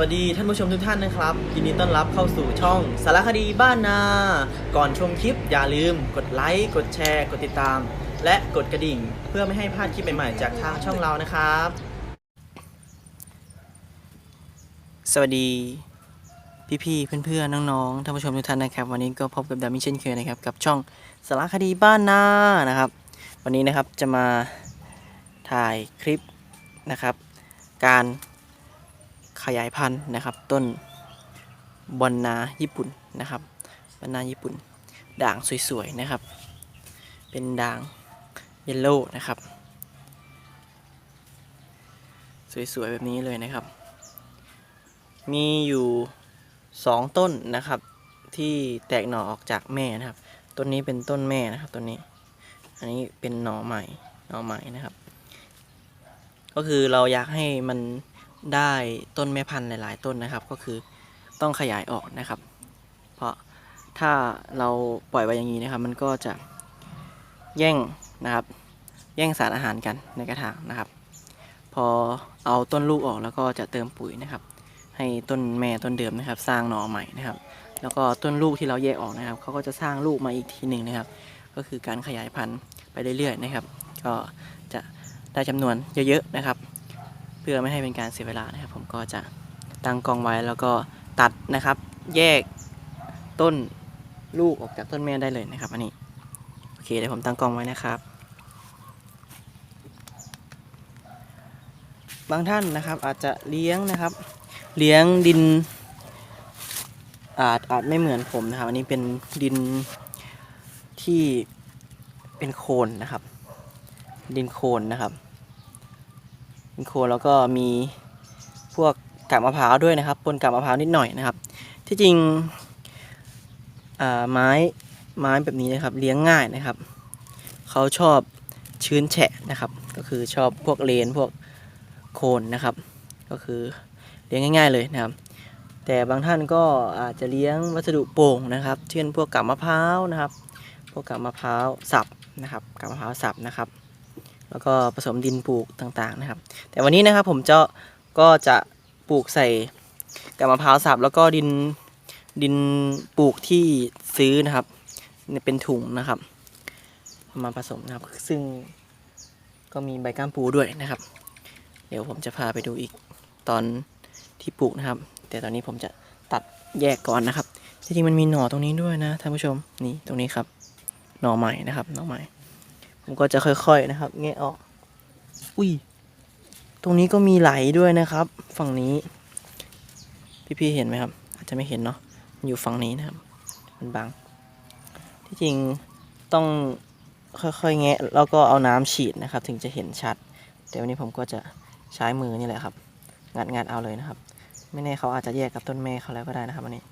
วัสดีท่านผู้ชมทุกท่านนะครับยินดีต้อนรับเข้าสู่ช่องสารคดีบ้านนา ก่อนชมคลิปอย่าลืม กดไลค์กดแชร์ กดติดตาม และกดกระดิ่ง เพื่อไม่ให้พลาดคลิปใหม่ๆจากทางช่องเรานะครับ สวัสดีพี่ๆเพื่อนๆน้องๆท่านผู้ชมทุกท่านนะครับ วันนี้ก็พบกับดามิเช่นเคยนะครับกับช่องสารคดีบ้านนานะครับ วันนี้นะครับจะมาถ่ายคลิปนะครับ การ ขยายพันธุ์นะครับ ต้นบอนนาญี่ปุ่นนะครับบอนนาญี่ปุ่น ด่างสวยๆนะครับ เป็นด่างเยลโล่นะครับ สวยๆแบบนี้เลยนะครับ มีอยู่สองต้นนะครับ ที่แตกหน่อออกจากแม่นะครับต้นนี้เป็นต้นแม่นะครับต้นนี้ อันนี้เป็นหน่อใหม่หน่อใหม่นะครับ ก็คือเราอยากให้มัน ได้ต้นแม่พันธุ์หลาย ๆ ต้นนะครับ ก็คือต้องขยายออกนะครับ เพราะถ้าเราปล่อยไว้อย่างนี้นะครับ มันก็จะแย่งนะครับ แย่งสารอาหารกันในกระถางนะครับ พอเอาต้นลูกออกแล้วก็จะเติมปุ๋ยนะครับ ให้ต้นแม่ต้นเดิมนะครับ สร้างหน่อใหม่นะครับ แล้วก็ต้นลูกที่เราแยกออกนะครับเขาก็จะสร้างลูกมาอีกทีหนึ่งนะครับ ก็คือการขยายพันธุ์ไปเรื่อย ๆ นะครับ ก็จะได้จำนวนเยอะ ๆ นะครับ พื่อไม่ให้เป็นการเสียเวลานะครับ ผมก็จะตั้งกล้องไว้แล้วก็ตัดนะครับ แยกต้นลูกออกจากต้นแม่ได้เลยนะครับ อันนี้โอเคเดี๋ยวผมตั้งกล้องไว้นะครับ บางท่านนะครับอาจจะเลี้ยงนะครับ เลี้ยงดิน อาจอาจไม่เหมือนผมนะครับ อันนี้เป็นดินที่เป็นโคลนนะครับ ดินโคลนนะครับ นโคลแล้วก็มีพวกกาบมะพร้าวด้วยนะครับปนกาบมะพร้าวนิดหน่อยนะครับ ที่จริงไม้ไม้แบบนี้นะครับเลี้ยงง่ายนะครับเขาชอบชื้นแฉะนะครับ ก็คือชอบพวกเลนพวกโคนนะครับ ก็คือเลี้ยงง่าย ๆเลยนะครับ แต่บางท่านก็อาจจะเลี้ยงวัสดุโป่งนะครับ เช่นพวกกาบมะพร้าวนะครับ พวกกาบมะพร้าวสับนะครับกาบมะพร้าวสับนะครับ แล้วก็ผสมดินปลูกต่างๆนะครับ แต่วันนี้นะครับผมจะก็จะปลูกใส่กาบมะพร้าวสับแล้วก็ดินดินปลูกที่ซื้อนะครับเป็นถุงนะครับมาผสมนะครับ ซึ่งก็มีใบก้ามปูด้วยนะครับ เดี๋ยวผมจะพาไปดูอีกตอนที่ปลูกนะครับ แต่ตอนนี้ผมจะตัดแยกก่อนนะครับจริงๆมันมีหน่อตรงนี้ด้วยนะท่านผู้ชมนี่ตรงนี้ครับ หน่อใหม่นะครับหน่อใหม่ ผมก็จะค่อย ๆนะครับแงะออก อุ้ย ตรงนี้ก็มีไหลด้วยนะครับ ฝั่งนี้ พี่ๆเห็นไหมครับ อาจจะไม่เห็นเนาะมันอยู่ฝั่งนี้นะครับ มันบังที่จริงต้องค่อยๆแงะแล้วก็เอาน้ำฉีดนะครับ ถึงจะเห็นชัด แต่วันนี้ผมก็จะใช้มือนี่แหละครับ งัดงัดๆเอาเลยนะครับ ไม่แน่เขาอาจจะแยกกับต้นแม่เขาแล้วก็ได้นะครับวันนี้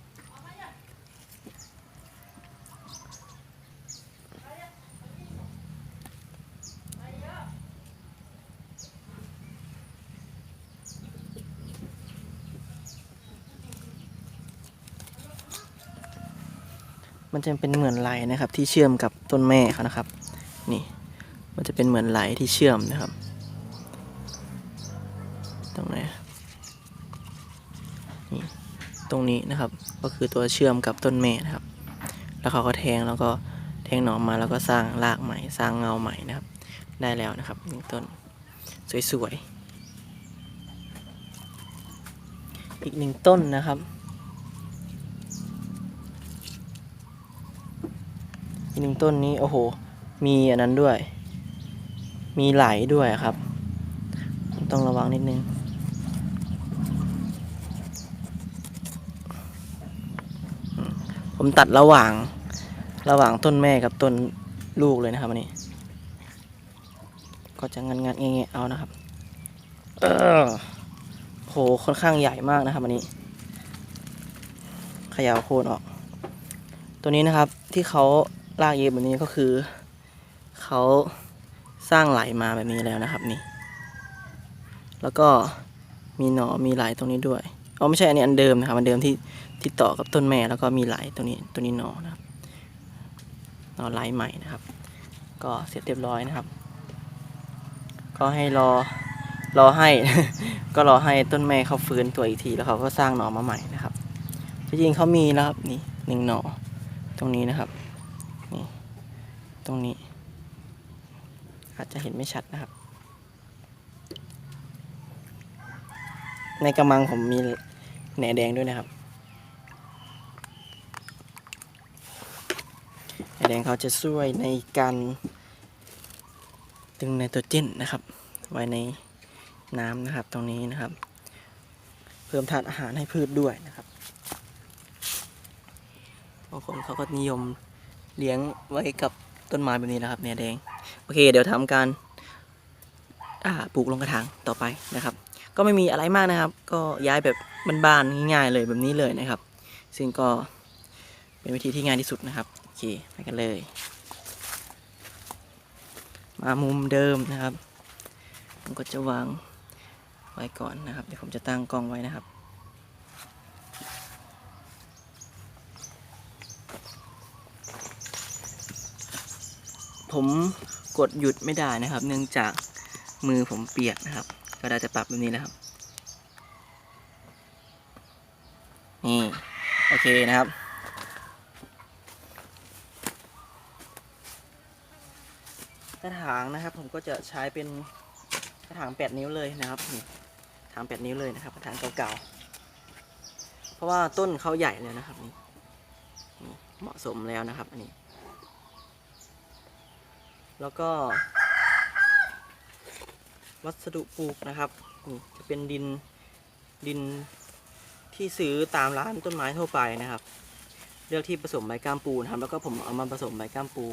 มันจะเป็นเหมือนไหลนะครับ ที่เชื่อมกับต้นแม่เขานะครับ นี่ มันจะเป็นเหมือนไหลที่เชื่อมนะครับ ตรงไหนนี่ตรงนี้นะครับ ก็คือตัวเชื่อมกับต้นแม่นะครับ แล้วเขาก็แทงแล้วก็แทงหน่อมาแล้วก็สร้างรากใหม่ สร้างเงาใหม่นะครับ ได้แล้วนะครับหนึ่งต้นสวยๆอีกหนึ่งต้นนะครับ อีก หนึ่งต้นนี้ โอ้โห มีอันนั้นด้วย มีไหลด้วยครับ ต้องระวังนิดนึง ผมตัดระหว่าง ระหว่างต้นแม่กับต้นลูกเลยนะครับอันนี้ ก็จะงันงันๆแงะๆเอานะครับ เออโหค่อนข้างใหญ่มากนะครับอันนี้ขยาวโคนออก ตัวนี้นะครับที่เขา ลากเย็บแบบนี้ก็คือเขาสร้างไหลมาแบบนี้แล้วนะครับนี่ แล้วก็มีหนอมีไหลตรงนี้ด้วยอ๋อไม่ใช่อันนี้อันเดิมนะครับอันเดิมที่ที่ต่อกับต้นแม่แล้วก็มีไหลตรงนี้ตัวนี้หนอนะครับหนอไหลใหม่นะครับ ก็เสร็จเรียบร้อยนะครับ ก็ให้รอรอให้ ก็รอให้ต้นแม่เขาฟื้นตัวอีกทีแล้วเขาก็สร้างหน่อมาใหม่นะครับจริงเขามีแล้วครับนี่หนึ่งหน่อตรงนี้นะครับ ตรงนี้ อาจจะเห็นไม่ชัดนะครับ ในกระมังผมมีแหนแดงด้วยนะครับแหนแดงเขาจะช่วยในการดึงไนโตรเจนนะครับ ไว้ในน้ำนะครับ ตรงนี้นะครับ เพิ่มธาตุอาหารให้พืชด้วยนะครับบางคนเขาก็นิยมเลี้ยงไว้กับ ต้นไม้แบบนี้นะครับแหนแดงโอเค เดี๋ยวทำการปลูกลงกระถางต่อไปนะครับ ก็ไม่มีอะไรมากนะครับ ก็ย้ายแบบบ้านๆง่ายๆเลยแบบนี้เลยนะครับ ซึ่งก็เป็นวิธีที่ง่ายที่สุดนะครับโอเคไปกันเลย มามุมเดิมนะครับผมก็จะวางไว้ก่อนนะครับเดี๋ยวผมจะตั้งกล้องไว้นะครับ ผมกดหยุดไม่ได้นะครับ เนื่องจากมือผมเปียกนะครับ ก็ได้แต่ปรับแบบนี้นะครับ นี่ โอเคนะครับ กระถางนะครับ ผมก็จะใช้เป็นกระถาง8นิ้วเลยนะครับนี่กระถาง8นิ้วเลยนะครับกระถางเก่าๆ เพราะว่าต้นเขาใหญ่แล้วนะครับนี่เหมาะสมแล้วนะครับอันนี้ แล้วก็ วัสดุปลูกนะครับจะเป็นดินดินที่ซื้อตามร้านต้นไม้ทั่วไปนะครับ เลือกที่ผสมใบก้ามปูนะครับ แล้วก็ผมเอามาผสมใบก้ามปู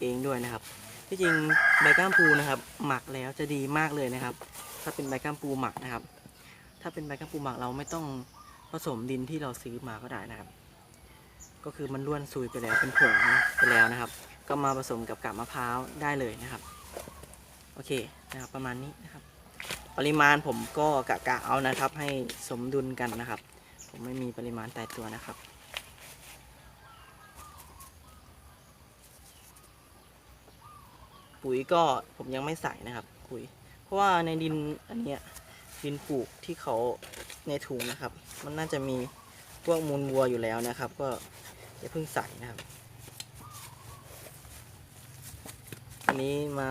เองด้วยนะครับ ที่จริงใบก้ามปูนะครับ หมักแล้วจะดีมากเลยนะครับ ถ้าเป็นใบก้ามปูหมักนะครับ ถ้าเป็นใบก้ามปูหมักเราไม่ต้องผสมดินที่เราซื้อมาก็ได้นะครับ ก็คือมันล้วนซุยไปแล้วเป็นผงไปแล้วนะครับ ก็มาผสมกับกาบมะพร้าวได้เลยนะครับ โอเคนะครับประมาณนี้นะครับ ปริมาณผมก็กะกะเอานะครับ ให้สมดุลกันนะครับ ผมไม่มีปริมาณตายตัวนะครับปุ๋ยก็ผมยังไม่ใส่นะครับปุ๋ยเพราะว่าในดินอันเนี้ยดินปลูกที่เขาในถุงนะครับ มันน่าจะมีพวกมูลวัวอยู่แล้วนะครับ ก็อย่าเพิ่งใส่นะครับันนี้มา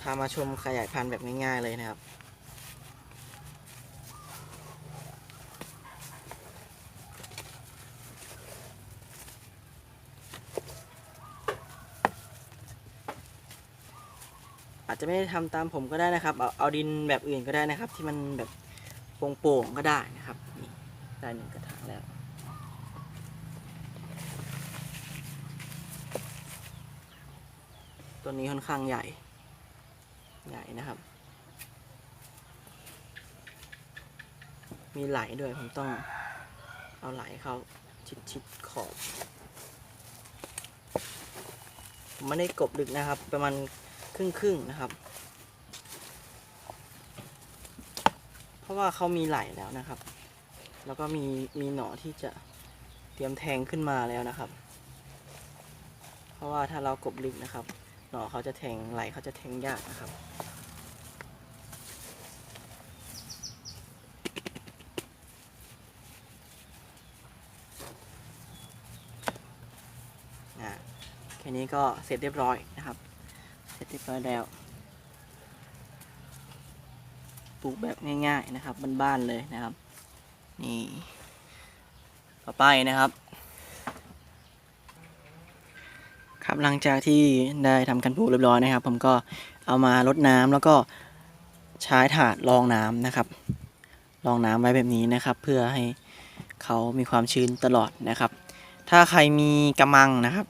พามาชมขยายพันธุ์แบบง่ายๆเลยนะครับ อาจจะไม่ได้ทำตามผมก็ได้นะครับ เอาเอาดินแบบอื่นก็ได้นะครับ ที่มันแบบโป่งๆก็ได้นะครับนี่ได้หนึ่งก็ระถางแล้ว ตัวนี้ค่อนข้างใหญ่ ใหญ่นะครับ มีไหลด้วยผมต้องเอาไหลเขาชิดชิดๆขอบผมไม่ได้กบดึกนะครับ ประมาณครึ่งครึ่งนะครับ เพราะว่าเขามีไหลแล้วนะครับ แล้วก็มีมีหน่อที่จะเตรียมแทงขึ้นมาแล้วนะครับ เพราะว่าถ้าเรากบลึกนะครับ หน่อเขาจะแทงไหลเขาจะแทงยากนะครับอะแค่นี้ก็เสร็จเรียบร้อยนะครับ เสร็จเรียบร้อยแล้วปลูกแบบง่ายๆนะครับบ้านๆเลยนะครับ นี่ ต่อไปนะครับ ครับหลังจากที่ได้ทำการปูเรียบร้อยนะครับ ผมก็เอามารดน้ำแล้วก็ใช้ถาดรองน้ำนะครับรองน้ำไว้แบบนี้นะครับ เพื่อให้เขามีความชื้นตลอดนะครับ ถ้าใครมีกระมังนะครับ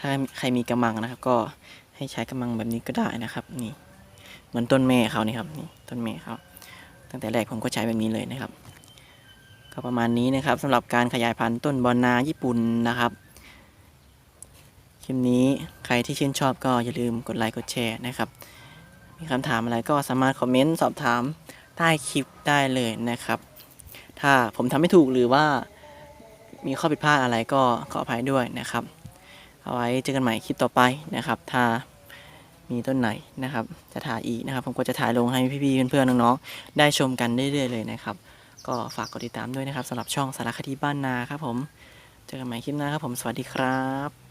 ถ้าใครมีกระมังนะครับ ก็ให้ใช้กระมังแบบนี้ก็ได้นะครับนี่เหมือนต้นแม่เขานี่ครับนี่ต้นแม่เขาตั้งแต่แรกผมก็ใช้แบบนี้เลยนะครับ ก็ประมาณนี้นะครับสำหรับการขยายพันธุ์ต้นบอนนาญี่ปุ่นนะครับ คลิปนี้ใครที่ชื่นชอบก็อย่าลืมกดไลค์กดแชร์นะครับ มีคำถามอะไรก็สามารถคอมเมนต์สอบถามใต้คลิปได้เลยนะครับ ถ้าผมทำไม่ถูกหรือว่ามีข้อผิดพลาดอะไรก็ขออภัยด้วยนะครับ เอาไว้เจอกันใหม่คลิปต่อไปนะครับ ถ้ามีต้นไหนนะครับ จะถ่ายอีกนะครับ ผมก็จะถ่ายลงให้พี่ๆเพื่อนๆน้องๆได้ชมกันเรื่อยๆเลยนะครับ ก็ฝากกดติดตามด้วยนะครับสำหรับช่องสารคดีบ้านนาครับผม เจอกันใหม่คลิปหน้าครับผมสวัสดีครับ